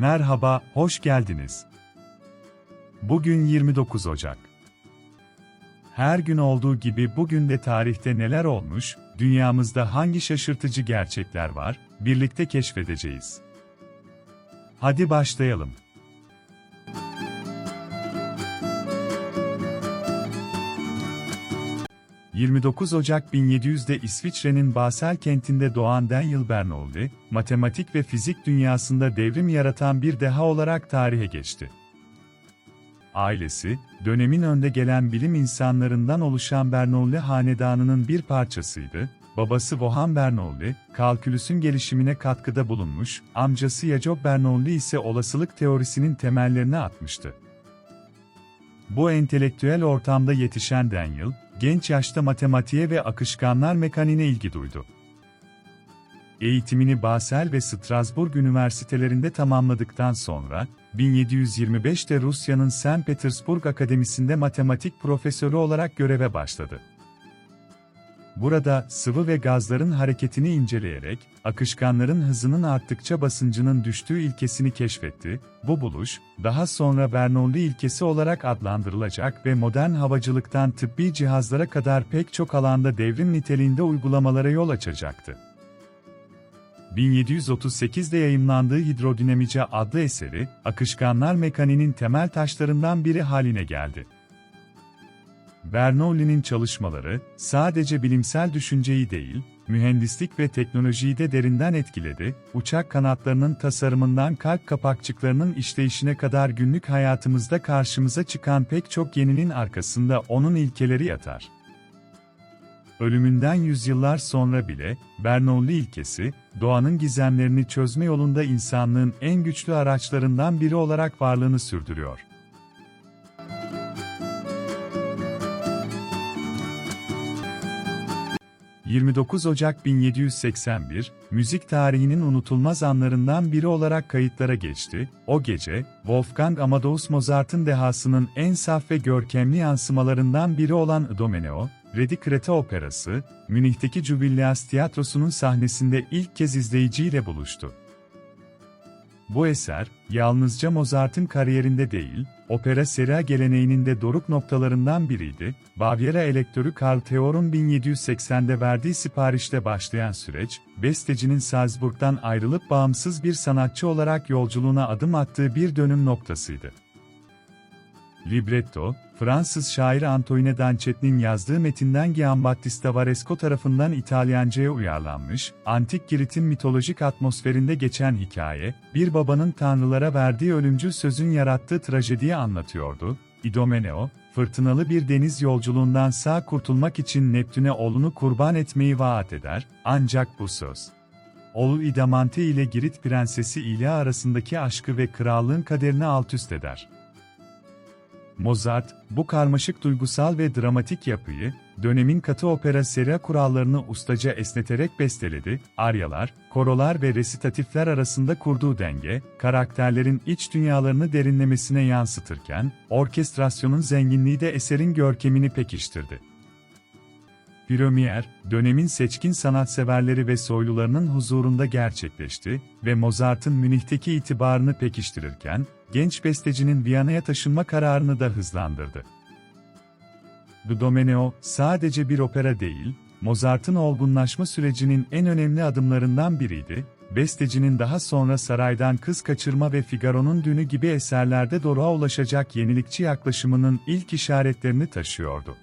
Merhaba, hoş geldiniz. Bugün 29 Ocak. Her gün olduğu gibi bugün de tarihte neler olmuş, dünyamızda hangi şaşırtıcı gerçekler var, birlikte keşfedeceğiz. Hadi başlayalım. ...29 Ocak 1700'de İsviçre'nin Basel kentinde doğan Daniel Bernoulli, matematik ve fizik dünyasında devrim yaratan bir deha olarak tarihe geçti. Ailesi, dönemin önde gelen bilim insanlarından oluşan Bernoulli hanedanının bir parçasıydı. Babası Johann Bernoulli, kalkülüsün gelişimine katkıda bulunmuş, amcası Jacob Bernoulli ise olasılık teorisinin temellerini atmıştı. Bu entelektüel ortamda yetişen Daniel, genç yaşta matematiğe ve akışkanlar mekaniğine ilgi duydu. Eğitimini Basel ve Strasbourg üniversitelerinde tamamladıktan sonra, 1725'te Rusya'nın St. Petersburg Akademisi'nde matematik profesörü olarak göreve başladı. Burada sıvı ve gazların hareketini inceleyerek, akışkanların hızının arttıkça basıncının düştüğü ilkesini keşfetti. Bu buluş, daha sonra Bernoulli ilkesi olarak adlandırılacak ve modern havacılıktan tıbbi cihazlara kadar pek çok alanda devrim niteliğinde uygulamalara yol açacaktı. 1738'de yayımlandığı Hidrodinamica adlı eseri, akışkanlar mekaniğinin temel taşlarından biri haline geldi. Bernoulli'nin çalışmaları, sadece bilimsel düşünceyi değil, mühendislik ve teknolojiyi de derinden etkiledi, uçak kanatlarının tasarımından kalp kapakçıklarının işleyişine kadar günlük hayatımızda karşımıza çıkan pek çok yeninin arkasında onun ilkeleri yatar. Ölümünden yüzyıllar sonra bile, Bernoulli ilkesi, doğanın gizemlerini çözme yolunda insanlığın en güçlü araçlarından biri olarak varlığını sürdürüyor. ...29 Ocak 1781, müzik tarihinin unutulmaz anlarından biri olarak kayıtlara geçti. O gece, Wolfgang Amadeus Mozart'ın dehasının en saf ve görkemli yansımalarından biri olan Idomeneo, Redi Kreta Operası, Münih'teki Jubileas Tiyatrosu'nun sahnesinde ilk kez izleyiciyle buluştu. Bu eser, yalnızca Mozart'ın kariyerinde değil, opera seria geleneğinin de doruk noktalarından biriydi. Bavyera elektörü Karl Theor'un 1780'de verdiği siparişle başlayan süreç, bestecinin Salzburg'dan ayrılıp bağımsız bir sanatçı olarak yolculuğuna adım attığı bir dönüm noktasıydı. Libretto, Fransız şair Antoine Dancet'in yazdığı metinden Giambattista Varesco tarafından İtalyanca'ya uyarlanmış, antik Girit'in mitolojik atmosferinde geçen hikaye, bir babanın tanrılara verdiği ölümcül sözün yarattığı trajediyi anlatıyordu. Idomeneo, fırtınalı bir deniz yolculuğundan sağ kurtulmak için Neptün'e oğlunu kurban etmeyi vaat eder, ancak bu söz, oğlu Idamante ile Girit prensesi İlya arasındaki aşkı ve krallığın kaderini altüst eder. Mozart, bu karmaşık duygusal ve dramatik yapıyı, dönemin katı opera seria kurallarını ustaca esneterek besteledi, aryalar, korolar ve resitatifler arasında kurduğu denge, karakterlerin iç dünyalarını derinlemesine yansıtırken, orkestrasyonun zenginliği de eserin görkemini pekiştirdi. Premier, dönemin seçkin sanatseverleri ve soylularının huzurunda gerçekleşti ve Mozart'ın Münih'teki itibarını pekiştirirken, genç bestecinin Viyana'ya taşınma kararını da hızlandırdı. Domeneo, sadece bir opera değil, Mozart'ın olgunlaşma sürecinin en önemli adımlarından biriydi, bestecinin daha sonra Saraydan Kız Kaçırma ve Figaro'nun Dünü gibi eserlerde doruğa ulaşacak yenilikçi yaklaşımının ilk işaretlerini taşıyordu.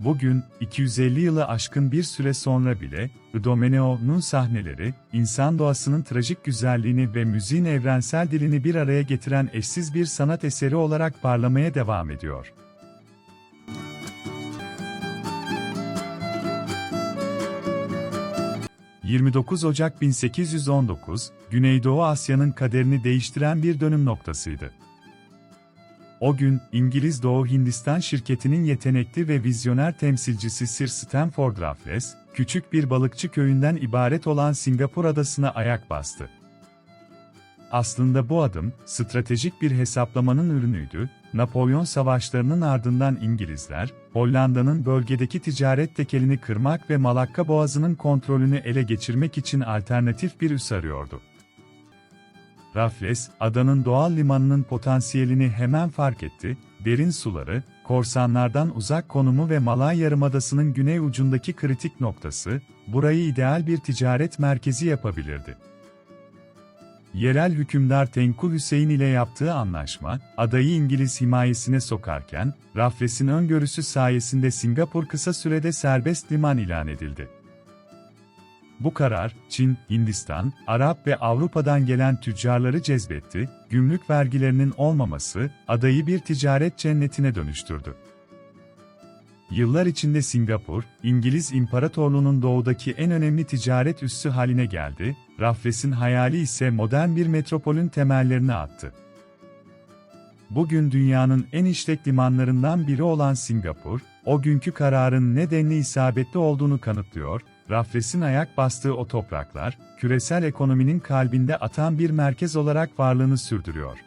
Bugün, 250 yılı aşkın bir süre sonra bile, Idomeneo'nun sahneleri, insan doğasının trajik güzelliğini ve müziğin evrensel dilini bir araya getiren eşsiz bir sanat eseri olarak parlamaya devam ediyor. ...29 Ocak 1819, Güneydoğu Asya'nın kaderini değiştiren bir dönüm noktasıydı. O gün, İngiliz Doğu Hindistan şirketinin yetenekli ve vizyoner temsilcisi Sir Stanford Raffles, küçük bir balıkçı köyünden ibaret olan Singapur adasına ayak bastı. Aslında bu adım, stratejik bir hesaplamanın ürünüydü. Napolyon savaşlarının ardından İngilizler, Hollanda'nın bölgedeki ticaret tekelini kırmak ve Malakka Boğazı'nın kontrolünü ele geçirmek için alternatif bir üs arıyordu. Raffles, adanın doğal limanının potansiyelini hemen fark etti, derin suları, korsanlardan uzak konumu ve Malay Yarımadası'nın güney ucundaki kritik noktası, burayı ideal bir ticaret merkezi yapabilirdi. Yerel hükümdar Tenkul Hüseyin ile yaptığı anlaşma, adayı İngiliz himayesine sokarken, Raffles'in öngörüsü sayesinde Singapur kısa sürede serbest liman ilan edildi. Bu karar, Çin, Hindistan, Arap ve Avrupa'dan gelen tüccarları cezbetti, gümrük vergilerinin olmaması, adayı bir ticaret cennetine dönüştürdü. Yıllar içinde Singapur, İngiliz İmparatorluğu'nun doğudaki en önemli ticaret üssü haline geldi, Raffles'in hayali ise modern bir metropolün temellerini attı. Bugün dünyanın en işlek limanlarından biri olan Singapur, o günkü kararın nedenli isabetli olduğunu kanıtlıyor, Raffles'in ayak bastığı o topraklar, küresel ekonominin kalbinde atan bir merkez olarak varlığını sürdürüyor.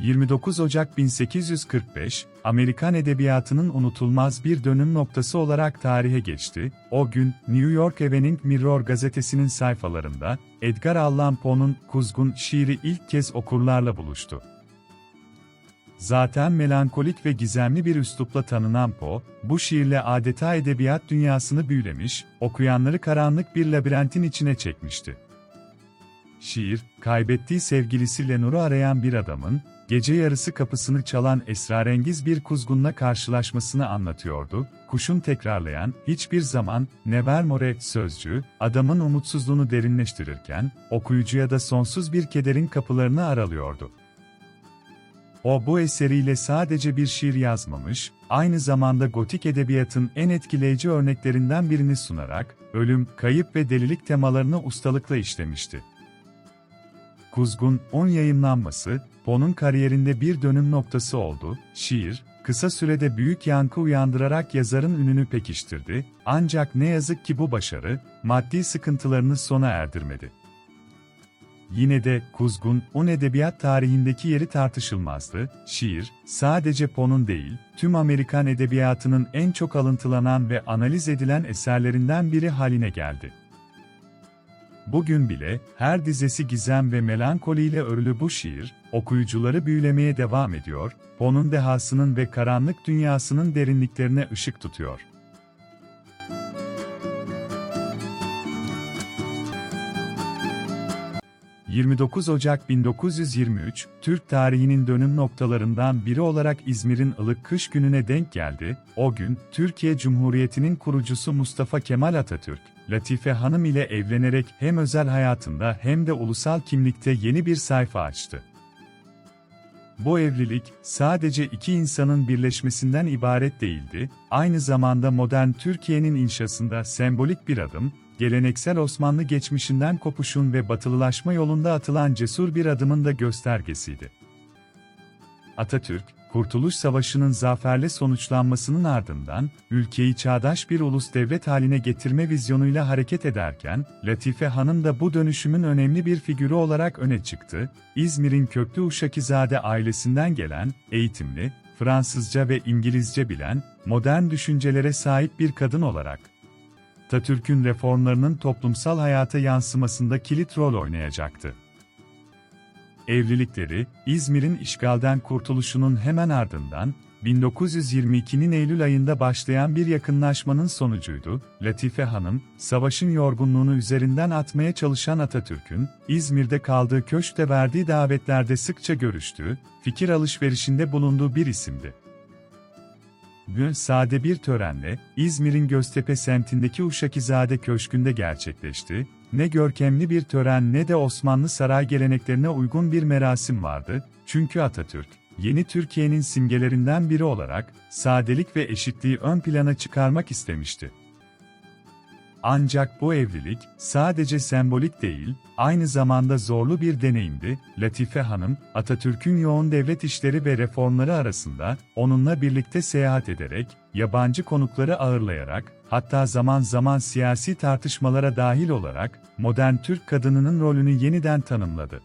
...29 Ocak 1845, Amerikan edebiyatının unutulmaz bir dönüm noktası olarak tarihe geçti. O gün, New York Evening Mirror gazetesinin sayfalarında, Edgar Allan Poe'nun Kuzgun şiiri ilk kez okurlarla buluştu. Zaten melankolik ve gizemli bir üslupla tanınan Poe, bu şiirle adeta edebiyat dünyasını büyülemiş, okuyanları karanlık bir labirentin içine çekmişti. Şiir, kaybettiği sevgilisi Lenore arayan bir adamın, gece yarısı kapısını çalan esrarengiz bir kuzgunla karşılaşmasını anlatıyordu, kuşun tekrarlayan, hiçbir zaman, nevermore sözcüğü, adamın umutsuzluğunu derinleştirirken, okuyucuya da sonsuz bir kederin kapılarını aralıyordu. O bu eseriyle sadece bir şiir yazmamış, aynı zamanda gotik edebiyatın en etkileyici örneklerinden birini sunarak, ölüm, kayıp ve delilik temalarını ustalıkla işlemişti. Kuzgun, 10 yayınlanması, Poe'nun kariyerinde bir dönüm noktası oldu, şiir, kısa sürede büyük yankı uyandırarak yazarın ününü pekiştirdi, ancak ne yazık ki bu başarı, maddi sıkıntılarını sona erdirmedi. Yine de Kuzgun, un edebiyat tarihindeki yeri tartışılmazdı. Şiir, sadece Poe'nun değil, tüm Amerikan edebiyatının en çok alıntılanan ve analiz edilen eserlerinden biri haline geldi. Bugün bile, her dizesi gizem ve melankoliyle örülü bu şiir, okuyucuları büyülemeye devam ediyor, Poe'nun dehasının ve karanlık dünyasının derinliklerine ışık tutuyor. 29 Ocak 1923, Türk tarihinin dönüm noktalarından biri olarak İzmir'in ılık kış gününe denk geldi. O gün, Türkiye Cumhuriyeti'nin kurucusu Mustafa Kemal Atatürk, Latife Hanım ile evlenerek hem özel hayatında hem de ulusal kimlikte yeni bir sayfa açtı. Bu evlilik, sadece iki insanın birleşmesinden ibaret değildi, aynı zamanda modern Türkiye'nin inşasında sembolik bir adım, geleneksel Osmanlı geçmişinden kopuşun ve batılılaşma yolunda atılan cesur bir adımın da göstergesiydi. Atatürk, Kurtuluş Savaşı'nın zaferle sonuçlanmasının ardından, ülkeyi çağdaş bir ulus devlet haline getirme vizyonuyla hareket ederken, Latife Hanım da bu dönüşümün önemli bir figürü olarak öne çıktı. İzmir'in köklü Uşakizade ailesinden gelen, eğitimli, Fransızca ve İngilizce bilen, modern düşüncelere sahip bir kadın olarak, Atatürk'ün reformlarının toplumsal hayata yansımasında kilit rol oynayacaktı. Evlilikleri, İzmir'in işgalden kurtuluşunun hemen ardından, 1922'nin Eylül ayında başlayan bir yakınlaşmanın sonucuydu. Latife Hanım, savaşın yorgunluğunu üzerinden atmaya çalışan Atatürk'ün, İzmir'de kaldığı köşkte verdiği davetlerde sıkça görüştüğü, fikir alışverişinde bulunduğu bir isimdi. Gün sade bir törenle, İzmir'in Göztepe semtindeki Uşakizade Köşkü'nde gerçekleşti. Ne görkemli bir tören ne de Osmanlı saray geleneklerine uygun bir merasim vardı, çünkü Atatürk, yeni Türkiye'nin simgelerinden biri olarak, sadelik ve eşitliği ön plana çıkarmak istemişti. Ancak bu evlilik sadece sembolik değil, aynı zamanda zorlu bir deneyimdi. Latife Hanım, Atatürk'ün yoğun devlet işleri ve reformları arasında onunla birlikte seyahat ederek, yabancı konukları ağırlayarak, hatta zaman zaman siyasi tartışmalara dahil olarak modern Türk kadınının rolünü yeniden tanımladı.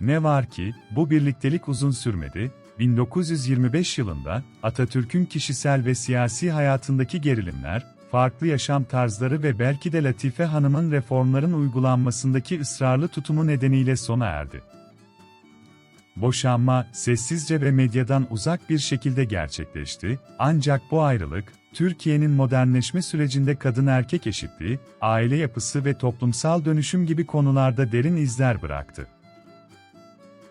Ne var ki bu birliktelik uzun sürmedi. 1925 yılında Atatürk'ün kişisel ve siyasi hayatındaki gerilimler farklı yaşam tarzları ve belki de Latife Hanım'ın reformların uygulanmasındaki ısrarlı tutumu nedeniyle sona erdi. Boşanma, sessizce ve medyadan uzak bir şekilde gerçekleşti, ancak bu ayrılık, Türkiye'nin modernleşme sürecinde kadın-erkek eşitliği, aile yapısı ve toplumsal dönüşüm gibi konularda derin izler bıraktı.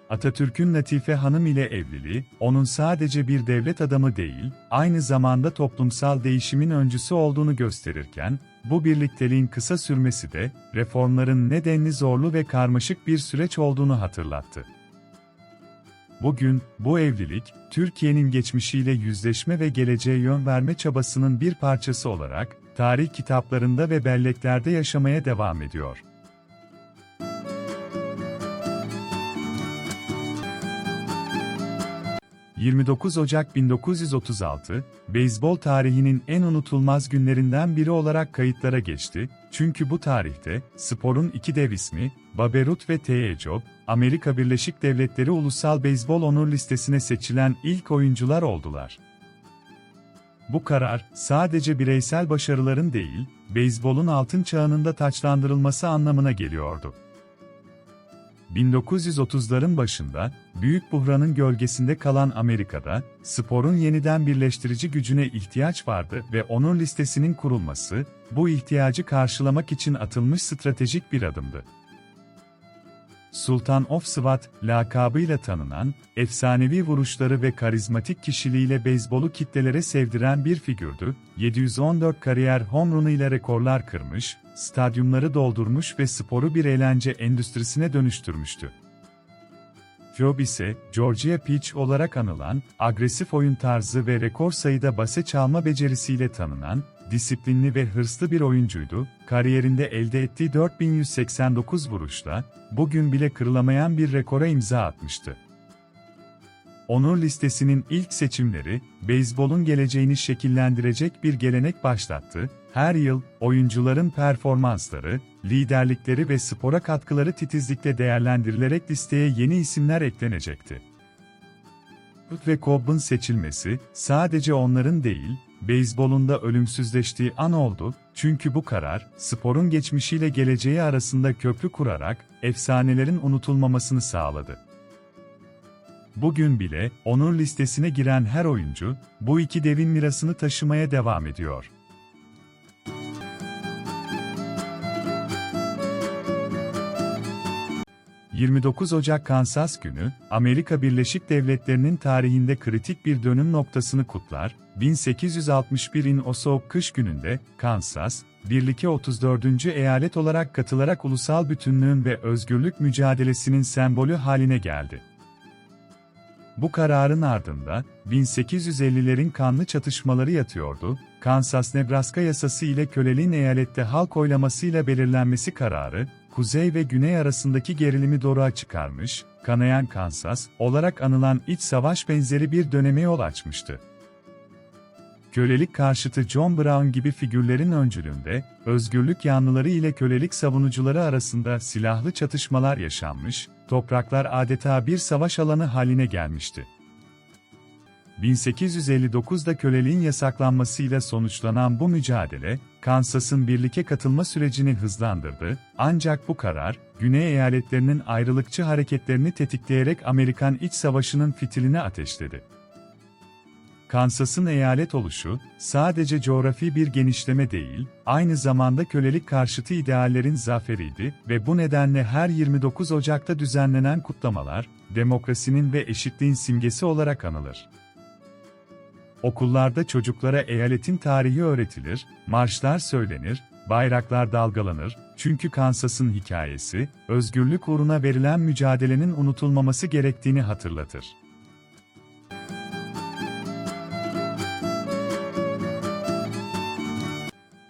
Atatürk'ün Latife Hanım ile evliliği, onun sadece bir devlet adamı değil, aynı zamanda toplumsal değişimin öncüsü olduğunu gösterirken, bu birlikteliğin kısa sürmesi de, reformların nedenli zorlu ve karmaşık bir süreç olduğunu hatırlattı. Bugün, bu evlilik, Türkiye'nin geçmişiyle yüzleşme ve geleceğe yön verme çabasının bir parçası olarak, tarih kitaplarında ve belleklerde yaşamaya devam ediyor. ...29 Ocak 1936, beyzbol tarihinin en unutulmaz günlerinden biri olarak kayıtlara geçti, çünkü bu tarihte, sporun iki dev ismi, Babe Ruth ve T.E. Job, Amerika Birleşik Devletleri Ulusal Beyzbol Onur Listesi'ne seçilen ilk oyuncular oldular. Bu karar, sadece bireysel başarıların değil, beyzbolun altın çağının taçlandırılması anlamına geliyordu. 1930'ların başında, büyük buhranın gölgesinde kalan Amerika'da, sporun yeniden birleştirici gücüne ihtiyaç vardı ve onur listesinin kurulması, bu ihtiyacı karşılamak için atılmış stratejik bir adımdı. Sultan of Swat, lakabıyla tanınan, efsanevi vuruşları ve karizmatik kişiliğiyle beyzbolu kitlelere sevdiren bir figürdü, 714 kariyer home ile rekorlar kırmış, stadyumları doldurmuş ve sporu bir eğlence endüstrisine dönüştürmüştü. Job ise, Georgia Peach olarak anılan, agresif oyun tarzı ve rekor sayıda base çalma becerisiyle tanınan, disiplinli ve hırslı bir oyuncuydu, kariyerinde elde ettiği 4189 vuruşla, bugün bile kırılamayan bir rekora imza atmıştı. Onur listesinin ilk seçimleri, beyzbolun geleceğini şekillendirecek bir gelenek başlattı, her yıl, oyuncuların performansları, liderlikleri ve spora katkıları titizlikle değerlendirilerek listeye yeni isimler eklenecekti. Ruth ve Cobb'ın seçilmesi, sadece onların değil, beyzbolunda ölümsüzleştiği an oldu, çünkü bu karar, sporun geçmişiyle geleceği arasında köprü kurarak, efsanelerin unutulmamasını sağladı. Bugün bile, onur listesine giren her oyuncu, bu iki devin mirasını taşımaya devam ediyor. 29 Ocak Kansas Günü, Amerika Birleşik Devletleri'nin tarihinde kritik bir dönüm noktasını kutlar, 1861'in o soğuk kış gününde, Kansas, Birlik'e 34. eyalet olarak katılarak ulusal bütünlüğün ve özgürlük mücadelesinin sembolü haline geldi. Bu kararın ardında, 1850'lerin kanlı çatışmaları yatıyordu, Kansas-Nebraska yasası ile köleliğin eyalette halk oylamasıyla belirlenmesi kararı, kuzey ve güney arasındaki gerilimi doruğa çıkarmış, kanayan Kansas olarak anılan iç savaş benzeri bir döneme yol açmıştı. Kölelik karşıtı John Brown gibi figürlerin öncülüğünde, özgürlük yanlıları ile kölelik savunucuları arasında silahlı çatışmalar yaşanmış, topraklar adeta bir savaş alanı haline gelmişti. 1859'da köleliğin yasaklanmasıyla sonuçlanan bu mücadele, Kansas'ın birlike katılma sürecini hızlandırdı, ancak bu karar, Güney eyaletlerinin ayrılıkçı hareketlerini tetikleyerek Amerikan İç Savaşı'nın fitilini ateşledi. Kansas'ın eyalet oluşu, sadece coğrafi bir genişleme değil, aynı zamanda kölelik karşıtı ideallerin zaferiydi ve bu nedenle her 29 Ocak'ta düzenlenen kutlamalar, demokrasinin ve eşitliğin simgesi olarak anılır. Okullarda çocuklara eyaletin tarihi öğretilir, marşlar söylenir, bayraklar dalgalanır, çünkü Kansas'ın hikayesi, özgürlük uğruna verilen mücadelenin unutulmaması gerektiğini hatırlatır.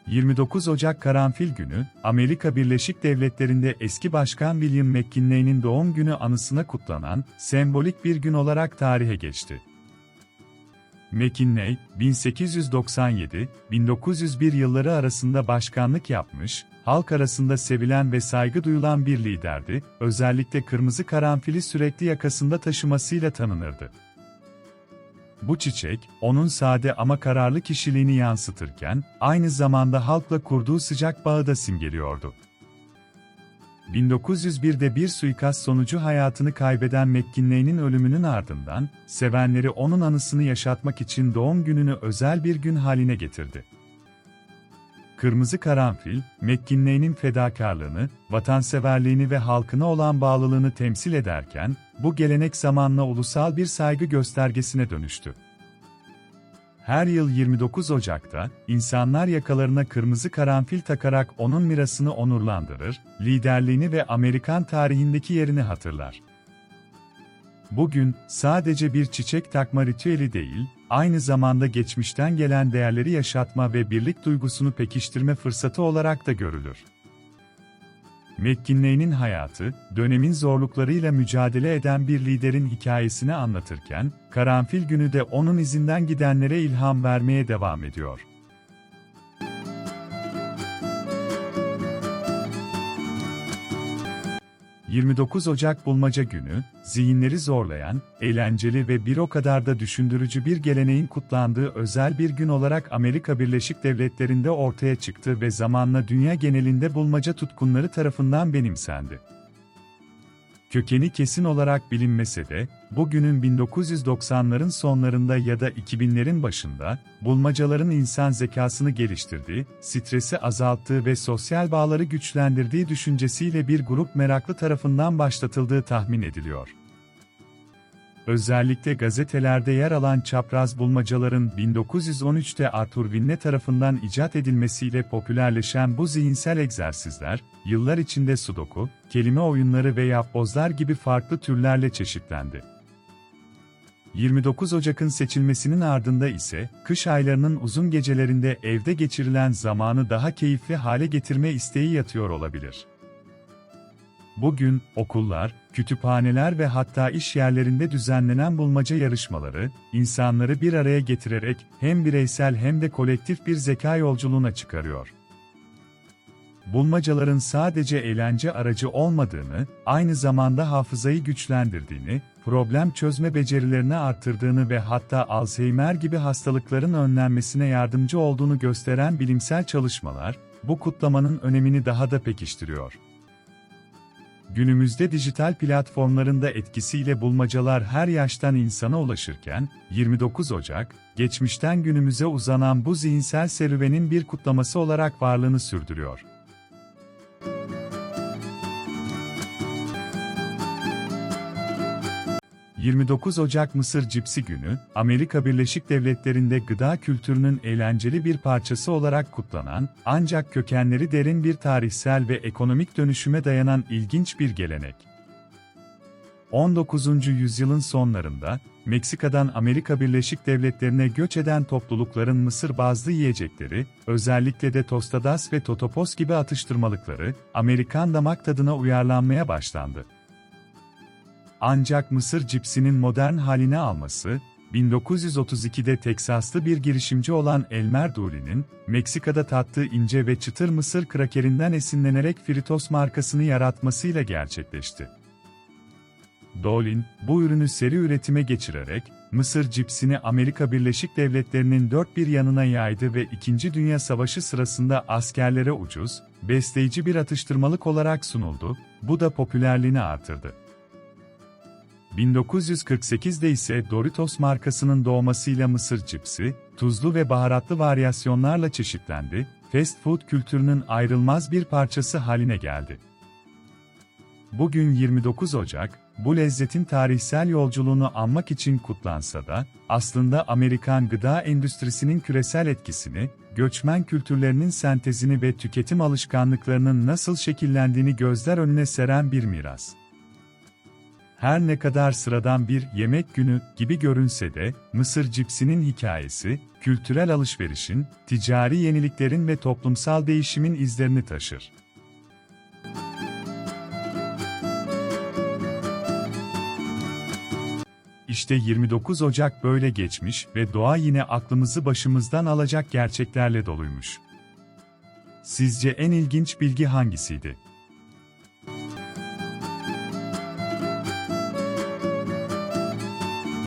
...29 Ocak Karanfil Günü, Amerika Birleşik Devletleri'nde eski Başkan William McKinley'nin doğum günü anısına kutlanan, sembolik bir gün olarak tarihe geçti. McKinley, 1897-1901 yılları arasında başkanlık yapmış, halk arasında sevilen ve saygı duyulan bir liderdi, özellikle kırmızı karanfili sürekli yakasında taşımasıyla tanınırdı. Bu çiçek, onun sade ama kararlı kişiliğini yansıtırken, aynı zamanda halkla kurduğu sıcak bağı da simgeliyordu. 1901'de bir suikast sonucu hayatını kaybeden McKinley'nin ölümünün ardından, sevenleri onun anısını yaşatmak için doğum gününü özel bir gün haline getirdi. Kırmızı Karanfil, McKinley'nin fedakarlığını, vatanseverliğini ve halkına olan bağlılığını temsil ederken, bu gelenek zamanla ulusal bir saygı göstergesine dönüştü. Her yıl 29 Ocak'ta, insanlar yakalarına kırmızı karanfil takarak onun mirasını onurlandırır, liderliğini ve Amerikan tarihindeki yerini hatırlar. Bugün, sadece bir çiçek takma ritüeli değil, aynı zamanda geçmişten gelen değerleri yaşatma ve birlik duygusunu pekiştirme fırsatı olarak da görülür. McKinley'nin hayatı, dönemin zorluklarıyla mücadele eden bir liderin hikayesini anlatırken, Karanfil Günü de onun izinden gidenlere ilham vermeye devam ediyor. ...29 Ocak Bulmaca Günü, zihinleri zorlayan, eğlenceli ve bir o kadar da düşündürücü bir geleneğin kutlandığı özel bir gün olarak Amerika Birleşik Devletleri'nde ortaya çıktı ve zamanla dünya genelinde bulmaca tutkunları tarafından benimsendi. Kökeni kesin olarak bilinmese de, bugünün 1990'ların sonlarında ya da 2000'lerin başında, bulmacaların insan zekasını geliştirdiği, stresi azalttığı ve sosyal bağları güçlendirdiği düşüncesiyle bir grup meraklı tarafından başlatıldığı tahmin ediliyor. Özellikle gazetelerde yer alan çapraz bulmacaların 1913'te Arthur Winne tarafından icat edilmesiyle popülerleşen bu zihinsel egzersizler, yıllar içinde sudoku, kelime oyunları ve yapbozlar gibi farklı türlerle çeşitlendi. 29 Ocak'ın seçilmesinin ardında ise, kış aylarının uzun gecelerinde evde geçirilen zamanı daha keyifli hale getirme isteği yatıyor olabilir. Bugün, okullar, kütüphaneler ve hatta iş yerlerinde düzenlenen bulmaca yarışmaları, insanları bir araya getirerek hem bireysel hem de kolektif bir zeka yolculuğuna çıkarıyor. Bulmacaların sadece eğlence aracı olmadığını, aynı zamanda hafızayı güçlendirdiğini, problem çözme becerilerini artırdığını ve hatta Alzheimer gibi hastalıkların önlenmesine yardımcı olduğunu gösteren bilimsel çalışmalar, bu kutlamanın önemini daha da pekiştiriyor. Günümüzde dijital platformlarında etkisiyle bulmacalar her yaştan insana ulaşırken, 29 Ocak, geçmişten günümüze uzanan bu zihinsel serüvenin bir kutlaması olarak varlığını sürdürüyor. ...29 Ocak Mısır Cipsi Günü, Amerika Birleşik Devletleri'nde gıda kültürünün eğlenceli bir parçası olarak kutlanan, ancak kökenleri derin bir tarihsel ve ekonomik dönüşüme dayanan ilginç bir gelenek. 19. yüzyılın sonlarında, Meksika'dan Amerika Birleşik Devletleri'ne göç eden toplulukların Mısır bazlı yiyecekleri, özellikle de tostadas ve totopos gibi atıştırmalıkları, Amerikan damak tadına uyarlanmaya başlandı. Ancak Mısır cipsinin modern haline alması, 1932'de Teksaslı bir girişimci olan Elmer Dooley'nin, Meksika'da tattığı ince ve çıtır mısır krakerinden esinlenerek Fritos markasını yaratmasıyla gerçekleşti. Dolin, bu ürünü seri üretime geçirerek, Mısır cipsini Amerika Birleşik Devletleri'nin dört bir yanına yaydı ve İkinci Dünya Savaşı sırasında askerlere ucuz, besleyici bir atıştırmalık olarak sunuldu, bu da popülerliğini artırdı. 1948'de ise Doritos markasının doğmasıyla Mısır cipsi, tuzlu ve baharatlı varyasyonlarla çeşitlendi, fast food kültürünün ayrılmaz bir parçası haline geldi. Bugün 29 Ocak, bu lezzetin tarihsel yolculuğunu anmak için kutlansa da, aslında Amerikan gıda endüstrisinin küresel etkisini, göçmen kültürlerinin sentezini ve tüketim alışkanlıklarının nasıl şekillendiğini gözler önüne seren bir miras. Her ne kadar sıradan bir yemek günü gibi görünse de, Mısır cipsinin hikayesi, kültürel alışverişin, ticari yeniliklerin ve toplumsal değişimin izlerini taşır. İşte 29 Ocak böyle geçmiş ve doğa yine aklımızı başımızdan alacak gerçeklerle doluymuş. Sizce en ilginç bilgi hangisiydi?